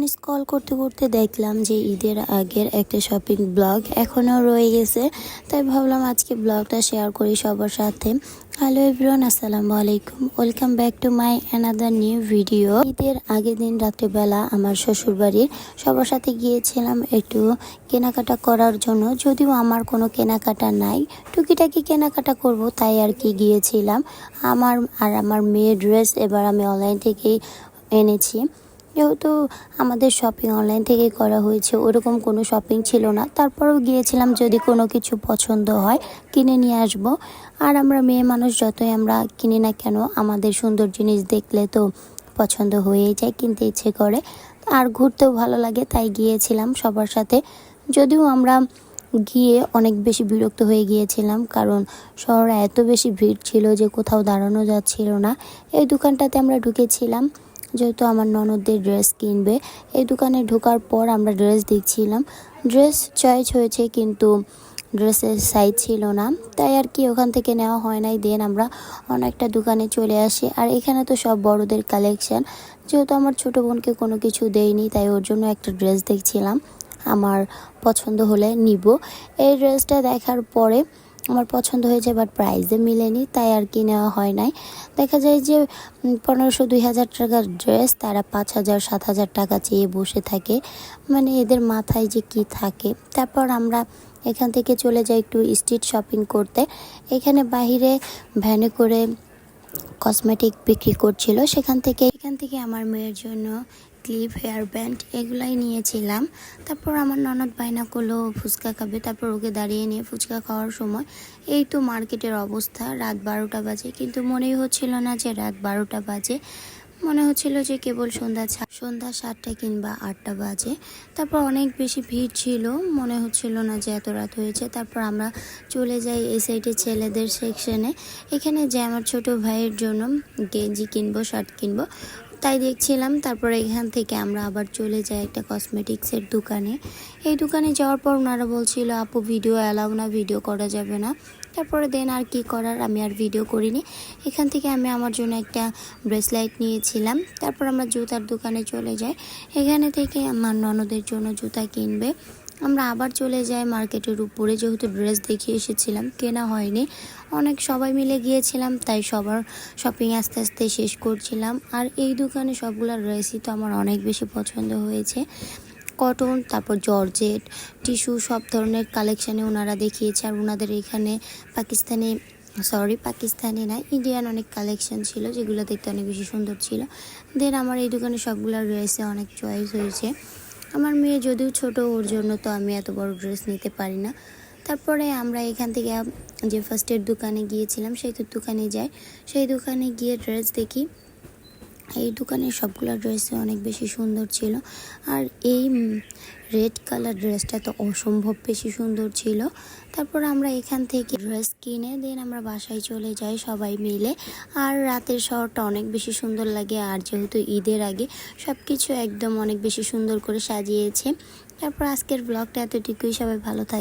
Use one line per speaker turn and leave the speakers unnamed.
Phone scroll করতে করতে দেখলাম যে ঈদের আগের একটা শপিং ব্লগ এখনও রয়ে গেছে। তাই ভাবলাম আজকে ব্লগটা শেয়ার করি সবার সাথে। হ্যালো এভরিওয়ান আসসালামু আলাইকুম। Welcome back to my another new video ঈদের আগের দিন রাত্রিবেলা আমার শ্বশুরবাড়ির সবার সাথে গিয়েছিলাম একটু কেনাকাটা করার জন্য। যদিও আমার কোনো কেনাকাটা নাই। টুকিটাকি কেনাকাটা করব তাই আর কি গিয়েছিলাম। আমার আর আমার মেয়ের ড্রেস এবার আমি অনলাইন থেকেই এনেছি। যেহেতু আমাদের শপিং অনলাইন থেকে করা হয়েছে, ওরকম কোনো শপিং ছিল না। তারপরেও গিয়েছিলাম যদি কোনো কিছু পছন্দ হয়, কিনে নিয়ে আসব। আর আমরা মেয়ে মানুষ, যতই আমরা কিনি না কেন, আমাদের সুন্দর জিনিস দেখলে তো পছন্দ হয়েই যায়, কিনতে ইচ্ছে করে। আর ঘুরতেও ভালো লাগে, তাই গিয়েছিলাম সবার সাথে। যদিও আমরা গিয়ে অনেক বেশি বিরক্ত হয়ে গিয়েছিলাম, কারণ শহরে এত বেশি ভিড় ছিল যে কোথাও দাঁড়ানো যাচ্ছিল না। এই দোকানটাতে আমরা ঢুকেছিলাম। যেহেতু আমার ননদদের ড্রেস কিনবে, এই দোকানে ঢোকার পর আমরা ড্রেস দেখছিলাম। ড্রেস চয়েস হয়েছে কিন্তু ড্রেসের সাইজ ছিল না। তাই আর কি ওখান থেকে নেওয়া হয় নাই। দেন আমরা অনেকটা দোকানে চলে আসি। আর এখানে তো সব বড়দের কালেকশান যেহেতু আমার ছোট বোনকে কোনো কিছু দেয়নি, তাই ওর জন্য একটা ড্রেস দেখছিলাম। আমার পছন্দ হলে নিব। এই ড্রেসটা দেখার পরে আমার পছন্দ হয়েছে বাট প্রাইসে মিলেনি, তাই আর কি নেওয়া হয় নাই। দেখা যায় যে পনেরোশো দুই হাজার টাকার ড্রেস তারা পাঁচ হাজার, সাত হাজার টাকা চেয়ে বসে থাকে। মানে এদের মাথায় যে কি থাকে। তারপর আমরা এখান থেকে চলে যাই একটু স্ট্রিট শপিং করতে। এখানে বাহিরে ভ্যানে করে কসমেটিক বিক্রি করছিল। সেখান থেকে সেখান থেকে আমার মেয়ের জন্য ক্লিপ হেয়ার ব্যান্ড এগুলাই নিয়েছিলাম। তারপর আমার ননদ বাইনা করল, ফুচকা খাবে। তারপর ওকে দাঁড়িয়ে নিয়ে ফুচকা খাওয়ার সময় এই তো মার্কেটের অবস্থা। রাত বারোটা বাজে। কিন্তু মনেই হচ্ছিল না যে রাত বারোটা বাজে। মনে হচ্ছিল যে কেবল সন্ধ্যা সন্ধ্যা সাতটা কিংবা আটটা বাজে। তারপর অনেক বেশি ভিড় ছিল। মনে হচ্ছিল না যে এত রাত হয়েছে। তারপর আমরা চলে যাই এই সাইডে ছেলেদের সেকশনে এখানে যে আমার ছোট ভাইয়ের জন্য গেঞ্জি কিনবো শার্ট কিনবো তাই দেখছিলাম। তারপরে এখান থেকে আমরা আবার চলে যাই একটা কসমেটিক্সের দোকানে। এই দোকানে যাওয়ার পর ওনারা বলছিল, আপু ভিডিও অ্যালাউ না ভিডিও করা যাবে না। তারপরে দেন আর কি করার, আমি আর ভিডিও করিনি। এখান থেকে আমি আমার জন্য একটা ব্রেসলাইট নিয়েছিলাম। তারপর আমরা জুতার দোকানে চলে যাই। এখানে থেকে আমার ননদের জন্য জুতা কিনবে। আমরা আবার চলে যাই মার্কেটের উপরে, যেহেতু ড্রেস দেখিয়ে এসেছিলাম, কেনা হয়নি। অনেক সবাই মিলে গিয়েছিলাম, তাই সবার শপিং আস্তে আস্তে শেষ করছিলাম। আর এই দোকানে সবগুলো ড্রেসই তো আমার অনেক বেশি পছন্দ হয়েছে। কটন তারপর জর্জেট টিস্যু সব ধরনের কালেকশানে ওনারা দেখিয়েছে। আর ওনাদের এখানে পাকিস্তানি সরি পাকিস্তানি না ইন্ডিয়ান অনেক কালেকশন ছিল, যেগুলো দেখতে অনেক বেশি সুন্দর ছিল। দেন আমার এই দোকানে সবগুলো ড্রেসে অনেক চয়েস হয়েছে। আমার মেয়ে যদিও ছোট, ওর জন্য তো আমি এত বড় ড্রেস নিতে পারি না। তারপরে আমরা এখান থেকে যে ফার্স্টের দোকানে গিয়েছিলাম, সেই দোকানে যাই। সেই দোকানে গিয়ে ড্রেস দেখি। এই দোকানের সবগুলো ড্রেসই অনেক বেশি সুন্দর ছিল। আর এই রেড কালার ড্রেসটা তো অসম্ভব বেশি সুন্দর ছিল। তারপর আমরা এখান থেকে ড্রেস কিনে দেন আমরা বাসায় চলে যাই সবাই মিলে। আর রাতের শহরটা অনেক বেশি সুন্দর লাগে, আর যেহেতু ঈদের আগে সব কিছু একদম অনেক বেশি সুন্দর করে সাজিয়েছে। তারপর আজকের ব্লগটা এতটুকুই, সবাই ভালো থাকে